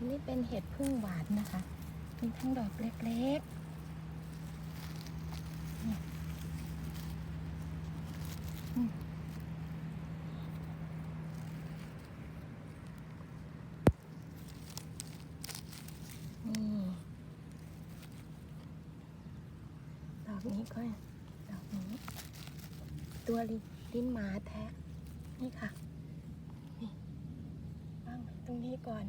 อันนี้เป็นเห็ดพึ่งหวานนะคะ มีทั้งดอกเล็กๆ นี่ ดอกนี้ก็ดอกนี้ ตัวลิลิ้นหมาแทะนี่ค่ะ นี่วางไว้ตรงนี้ก่อน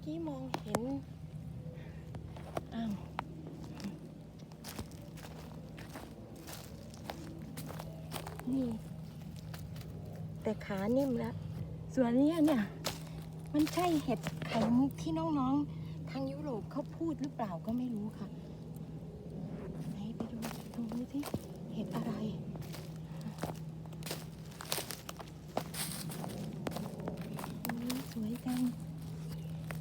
อกี้มองเห็น อ้าวนี่ แต่ขานิ่มแล้ว ส่วนเนี้ยเนี่ย มันใช่เห็ดไข่มุกที่น้องๆ ทางยุโรปเขาพูดหรือเปล่าก็ไม่รู้ค่ะ ไหนไปดูตรงนี้สิเห็ดอะไร โอ้ยสวยจัง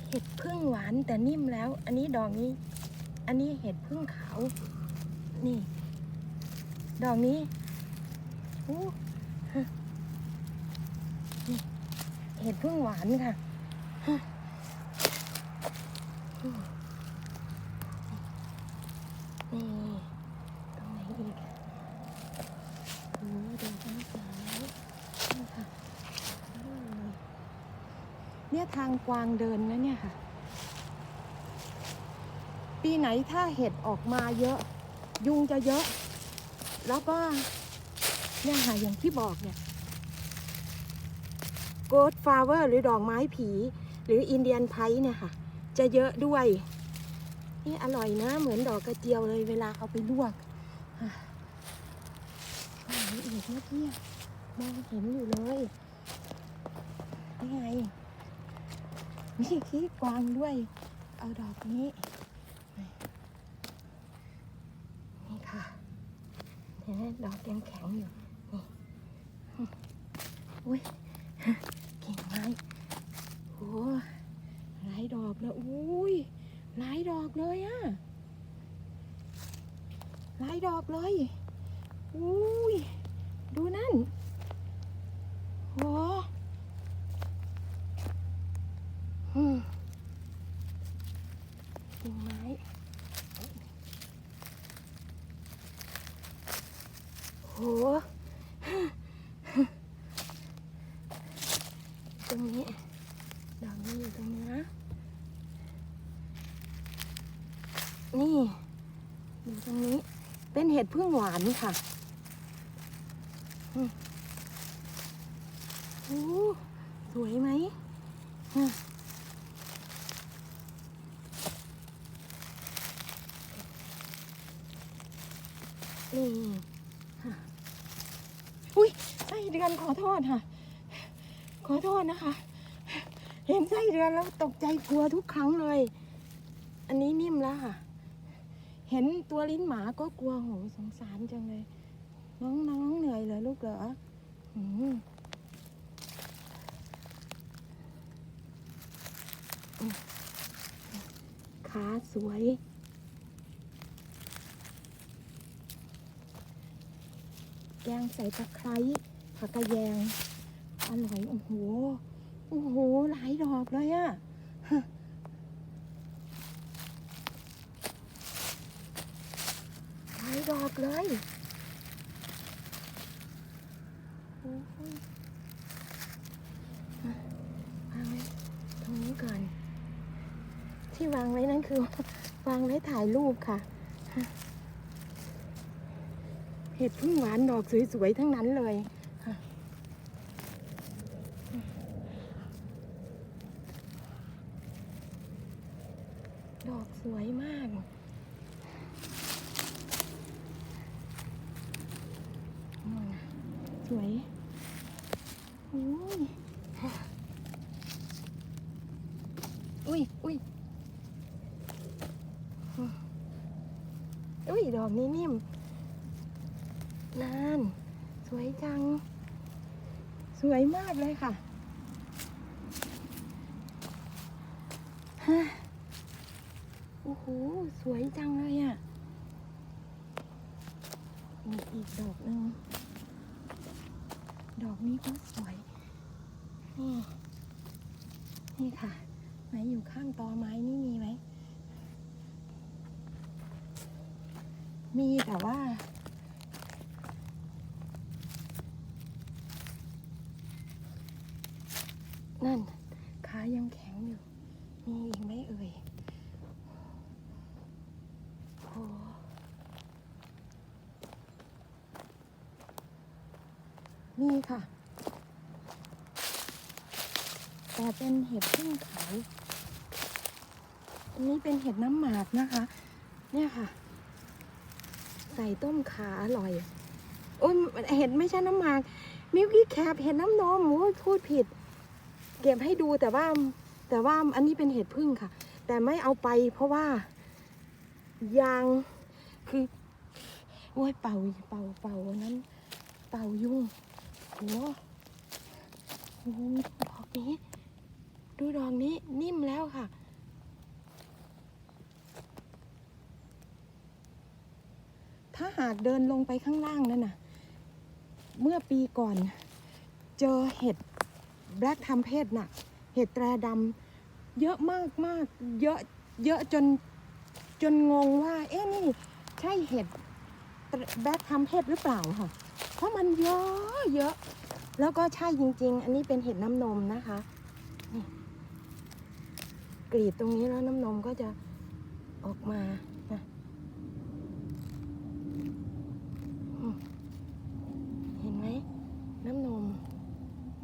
เห็ดพึ่งหวานแต่นิ่มแล้ว อันนี้ดอกนี้ อันนี้เห็ดพึ่งขาว นี่ ดอกนี้โอ้ฮะนี่เห็ดพึ่งหวานค่ะนี่ตรงไหนอีกโอ้ดอกน้ำสายนี่ค่ะเนี่ยทางกวางเดินนะเนี่ยค่ะ ปีไหนถ้าเห็ดออกมาเยอะ ยุงจะเยอะ แล้วก็เนี่ยค่ะอย่างที่บอกเนี่ยโกดฟลาเวอร์หรือดอกไม้ผี หรืออินเดียนไพเนี่ยค่ะ จะเยอะด้วย นี่อร่อยนะ เหมือนดอกกระเจียวเลยเวลาเอาไปลวกอะอันนี้อีกนะพี่มองเห็นอยู่เลยนี่ไงมีขี้กวางด้วย เอาดอกนี้ นี่ค่ะเห็นไหมดอกยังแข็งอยู่นี่อุ้ยกิ่งไม้โอ้หลายดอกเลยอุ้ยหลายดอกเลยอะหลายดอกเลยอุ้ยดูนั่นโอ้ อืมกิ่งไม้โห ตรงนี้ ดอก นี้อยู่ตรงนี้นะ นี่อยู่ตรงนี้ เป็นเห็ดพึ่งหวานค่ะโอ้สวยไหมอืมนี่ค่ะอุ้ยไส้เดือนขอโทษค่ะ ขอโทษนะคะ เห็นไส้เดือนแล้วตกใจกลัวทุกครั้งเลย อันนี้นิ่มแล้วค่ะ เห็นตัวลิ้นหมาก็กลัวโหสงสารจังเลย น้องน้องเหนื่อยเหรอลูกเหรออืมขาสวย แกงใส่ตะไคร้ผักกระแยง อร่อย โอ้โห โอ้โห หลายดอกเลยอะฮะหลายดอกเลยโอ้โหอะวางไว้ตรงนี้ก่อน ที่วางไว้นั่นคือ วางไว้ถ่ายรูปค่ะเห็ดพึ่งหวานดอกสวยๆทั้งนั้นเลยค่ะดอกส วยมาก สวยอุ้ย อุ้ยอุ้ยอุ้ย ดอกนี้นิ่มนาน สวยจัง สวยมากเลยค่ะ ฮะ อ้โห สวยจังเลยอะ่ะ มีอีกดอกหนึ่งดอกนี้ก็สวย นี่ นี่ค่ะ ไหนอยู่ข้างตอไม้นี่มีไหม มีแต่ว่านั่น ขายังแข็งอยู่ มีอีกไหมเอ่ยโอ้มี ค่ะ แต่เป็นเห็ดพึ่งขาวอันนี้เป็นเห็ดน้ำหมากนะคะ เนี่ยค่ะ ใส่ต้มขาอร่อย โอ้ยเห็ดไม่ใช่น้ำหมาก มิลกี้แคปเห็ดน้ำนมโอ้ยพูดผิด เก็บให้ดูแต่ว่า แต่ว่าอันนี้เป็นเห็ดพึ่งค่ะ แต่ไม่เอาไปเพราะว่า ยางคือโอ้ยเป่าเป่าเป่านั้น เป่ายุ่ง โหโอ้โหดอกนี้ ดูดอกนี้นิ่มแล้วค่ะ ถ้าหากเดินลงไปข้างล่างนั่นน่ะ เมื่อปีก่อน เจอเห็ดแบล็กทำเพศน่ะเห็ดแตรดำเยอะมากมากเยอะเยอะจนจนงงว่า เอ๊ะนี่ ใช่เห็ดแบล็กทำเพศหรือเปล่าค่ะ เพราะมันเยอะเยอะ แล้วก็ใช่จริง ๆ อันนี้เป็นเห็ดน้ำนมนะคะนี่กรีดตรงนี้แล้วน้ำนมก็จะออกมานะเห็นไหมน้ำนม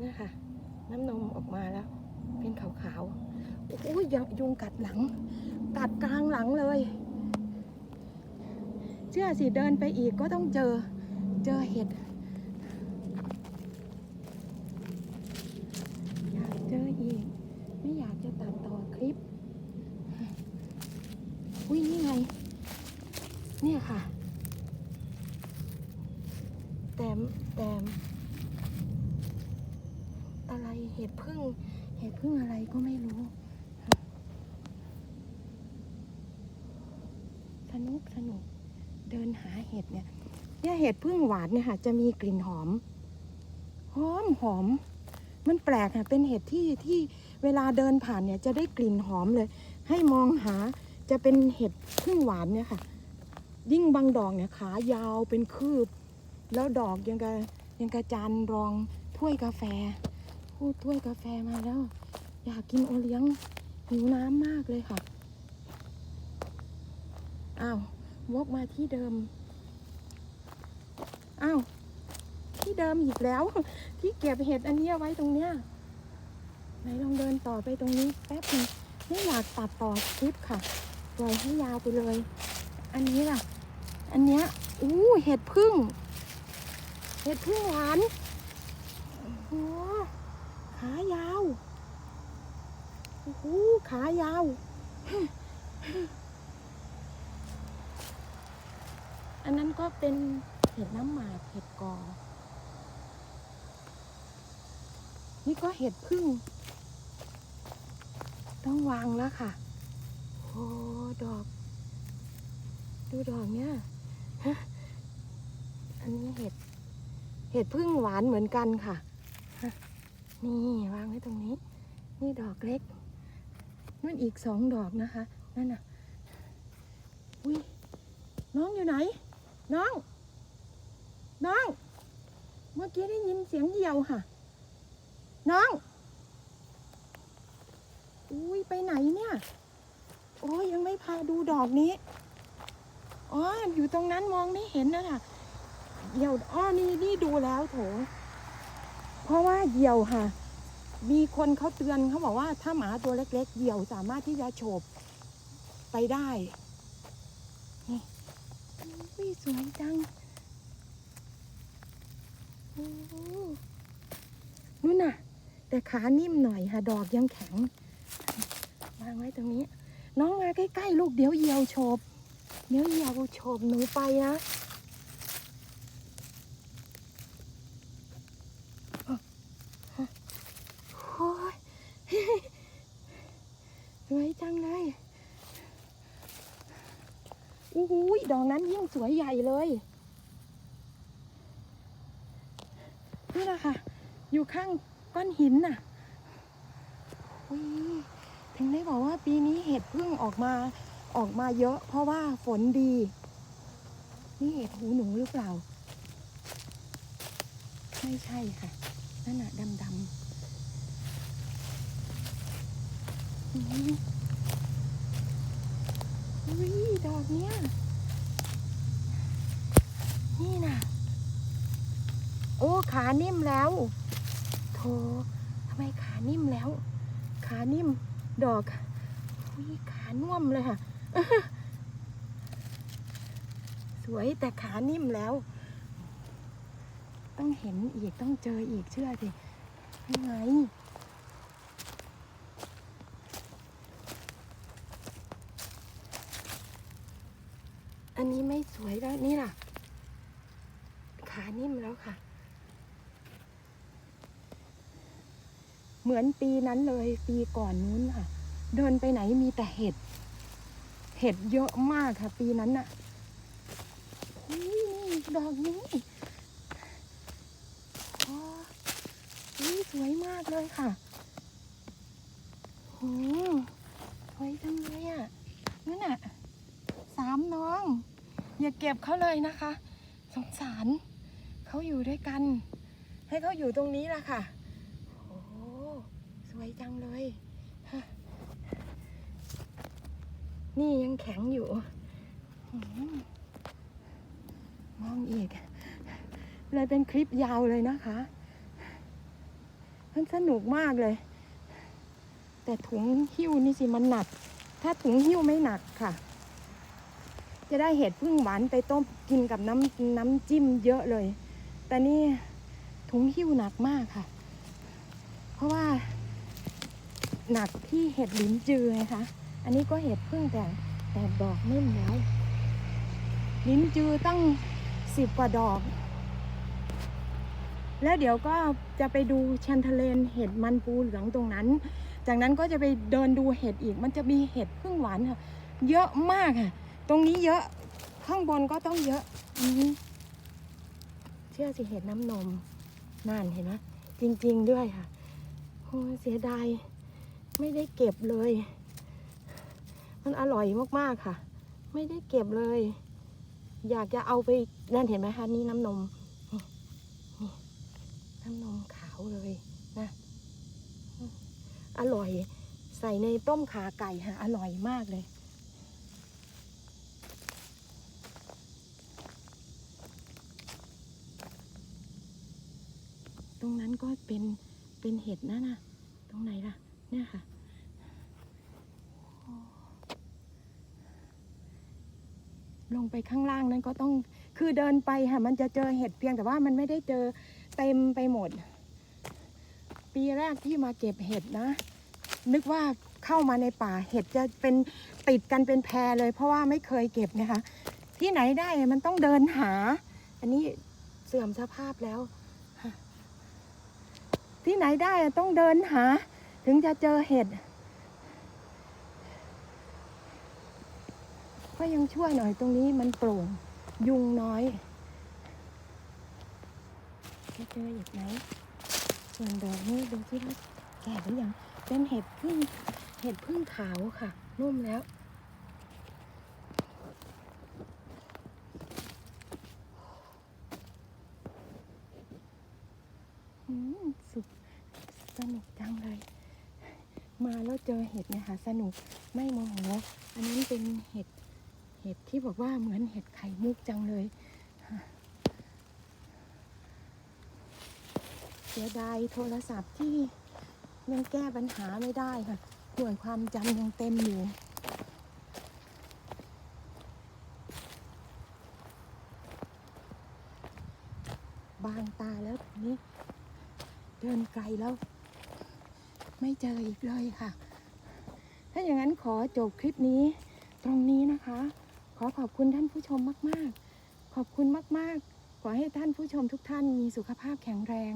นะคะน้ำนมออกมาแล้ว เป็นขาวๆโอ้ยยยุงกัดหลัง กัดกลางหลังเลย เชื่อสิเดินไปอีกก็ต้องเจอ เจอเห็ดอยากเจออีก ไม่อยากจะตัดต่อคลิป อุ้ยนี่ไง เนี่ยค่ะ แต่แต่อะไรเห็ดพึ่ง เห็ดพึ่งอะไรก็ไม่รู้ สนุกสนุกเดินหาเห็ดเนี่ย เนี่ยเห็ดพึ่งหวานเนี่ยค่ะจะมีกลิ่นหอม หอมหอม มันแปลกค่ะเป็นเห็ดที่ที่เวลาเดินผ่านเนี่ยจะได้กลิ่นหอมเลย ให้มองหาจะเป็นเห็ดพึ่งหวานเนี่ยค่ะ ยิ่งบางดอกเนี่ยขายาวเป็นคืบ แล้วดอกยังกะยังกะจานรองถ้วยกาแฟพูดถ้วยกาแฟมาแล้ว อยากกินโอเลี้ยงหิวน้ำมากเลยค่ะ อ้าววกมาที่เดิม อ้าวที่เดิมอีกแล้ว ที่เก็บเห็ดอันนี้ไว้ตรงเนี้ยไหนลองเดินต่อไปตรงนี้แป๊บนึงไม่อยากตัดต่อคลิปค่ะปล่อยให้ยาวไปเลย อันนี้ล่ะ อันเนี้ยอู้เห็ดพึ่ง เห็ดพึ่งหวานโอ้ขายาวโอ้โหขายาวอันนั้นก็เป็น เห็ดน้ำหมากเห็ดกอ นี่ก็เห็ดพึ่ง ต้องวางแล้วค่ะ โอ้ดอก ดูดอกเนี่ยอันนี้เห็ด เห็ดพึ่งหวานเหมือนกันค่ะฮะนี่วางไว้ตรงนี้ นี่ดอกเล็กนั่นอีกสองดอกนะคะ นั่นน่ะ อุ้ยน้องอยู่ไหน น้อง น้อง เมื่อกี้ได้ยินเสียงเหยี่ยวค่ะ น้อง อุ้ยไปไหนเนี่ย โอ้ยยังไม่พาดูดอกนี้ อ๋อ อยู่ตรงนั้นมองไม่เห็นนะค่ะ เหยี่ยว อ้อ นี่นี่ดูแล้วโถ เพราะว่าเหยี่ยวค่ะ มีคนเขาเตือนเขาบอกว่าถ้าหมาตัวเล็ก ๆ เหยี่ยวสามารถที่จะโฉบไปได้ นี่สวยจัง นู่นน่ะ แต่ขานิ่มหน่อยค่ะ ดอกยังแข็ง วางไว้ตรงนี้ น้องมาใกล้ๆ ลูกเดี๋ยวเหยียวโฉบเดี๋ยวเหยียวโฉบหนูไปนะโอ้ยสวยจังเลยอู้หูยดอกนั้นยิ่งสวยใหญ่เลย นี่แหละค่ะ อยู่ข้างก้อนหินน่ะถึงได้บอกว่าปีนี้เห็ดพิ่งออกมาออกมาเยอะ เพราะว่าฝนดี นี่เห็ดหูหนูหรือเปล่า ไม่ใช่ค่ะนั่นน่ะดำดำอุ้ยดอกเนี้ยนี่น่ะ โอ้ขานิ่มแล้ว ทำไมขานิ่มแล้ว ขานิ่มดอกอุ้ยขาน่วมเลยค่ะ สวยแต่ขานิ่มแล้ว ต้องเห็นอีกต้องเจออีกเชื่อสิยังไงอันนี้ไม่สวยแล้วนี่ล่ะ ขานิ่มแล้วค่ะ เห มือนปีนั้นเลยปีก่อนนู้นค่ะ เดินไปไหนมีแต่เห็ด เห็ดเยอะมากค่ะ ปีนั้นน่ะนี่นี่ดอกนี้โอ้นี่สวยมากเลยค่ะโหสวยจังเลยอะนั่นน่ะสามน้อง อย่าเก็บเขาเลยนะคะ สงสารเขาอยู่ด้วยกัน ให้เขาอยู่ตรงนี้ละค่ะ จังเลยฮะนี่ยังแข็งอยู่มมองอีก เลยเป็นคลิปยาวเลยนะคะ มันสนุกมากเลย แต่ถุงหิ้วนี่สิมันหนัก ถ้าถุงหิ้วไม่หนักค่ะ จะได้เห็ดพึ่งหวานไปต้มกินกับน้ำน้ำจิ้มเยอะเลย แต่นี่ถุงหิ้วหนักมากค่ะ เพราะว่า หนักที่เห็ดลิ้นจือไงคะ อันนี้ก็เห็ดพึ่งแต่แต่ดอกนิ่มแล้ว ลิ้นจือตั้งสิบกว่าดอก แล้วเดี๋ยวก็จะไปดูแชนเทเลนเห็ดมันปูเหลืองตรงนั้น จากนั้นก็จะไปเดินดูเห็ดอีก มันจะมีเห็ดพึ่งหวานค่ะ เยอะมากค่ะ ตรงนี้เยอะ ข้างบนก็ต้องเยอะอืเชื่อสิเห็ดน้ำนม นั่นเห็นไหมจริง ๆ ด้วยค่ะโอ้เสียดาย ไม่ได้เก็บเลย มันอร่อยมากๆค่ะ ไม่ได้เก็บเลย อยากจะเอาไปนั่นเห็นไหมคะนี่น้ำนมนี่นี่น้ำนมขาวเลยนะอืมอร่อย ใส่ในต้มขาไก่ค่ะอร่อยมากเลย ตรงนั้นก็เป็นเป็นเห็ดนะนะตรงไหนล่ะ เนี่ยค่ะ ลงไปข้างล่างนั้นก็ต้องคือเดินไปค่ะ มันจะเจอเห็ดเพียงแต่ว่ามันไม่ได้เจอเต็มไปหมด ปีแรกที่มาเก็บเห็ดนะ นึกว่าเข้ามาในป่าเห็ดจะเป็นติดกันเป็นแพรเลย เพราะว่าไม่เคยเก็บนะคะ ที่ไหนได้มันต้องเดินหา อันนี้เสื่อมสภาพแล้ว ที่ไหนได้ต้องเดินหา ถึงจะเจอเห็ดก็ยังช่วยหน่อยตรงนี้มันโปร่งยุงน้อยจะเจออีกไหมส่วนดอกนี้ดูที่ว่าแก่หรือยังเป็นเห็ดพึ่งเห็ดพึ่งขาวค่ะ นุ่มแล้วอืมสุดสนุกจังเลย มาแล้วเจอเห็ดเนะคะสนุกไม่โมโหอันนั้นเป็นเห็ดเห็ดที่บอกว่าเหมือนเห็ดไข่มุกจังเลยเสียดายโทรศัพท์ที่ยังแก้ปัญหาไม่ได้ค่ะห่วยความจำยังเต็มอยู่บางตาแล้วนี้ เดินไกลแล้ว ไม่เจออีกเลยค่ะ ถ้าอย่างนั้นขอจบคลิปนี้ตรงนี้นะคะ ขอขอบคุณท่านผู้ชมมาก ๆ ขอบคุณมาก ๆ ขอให้ท่านผู้ชมทุกท่านมีสุขภาพแข็งแรง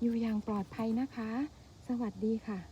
อยู่อย่างปลอดภัยนะคะ สวัสดีค่ะ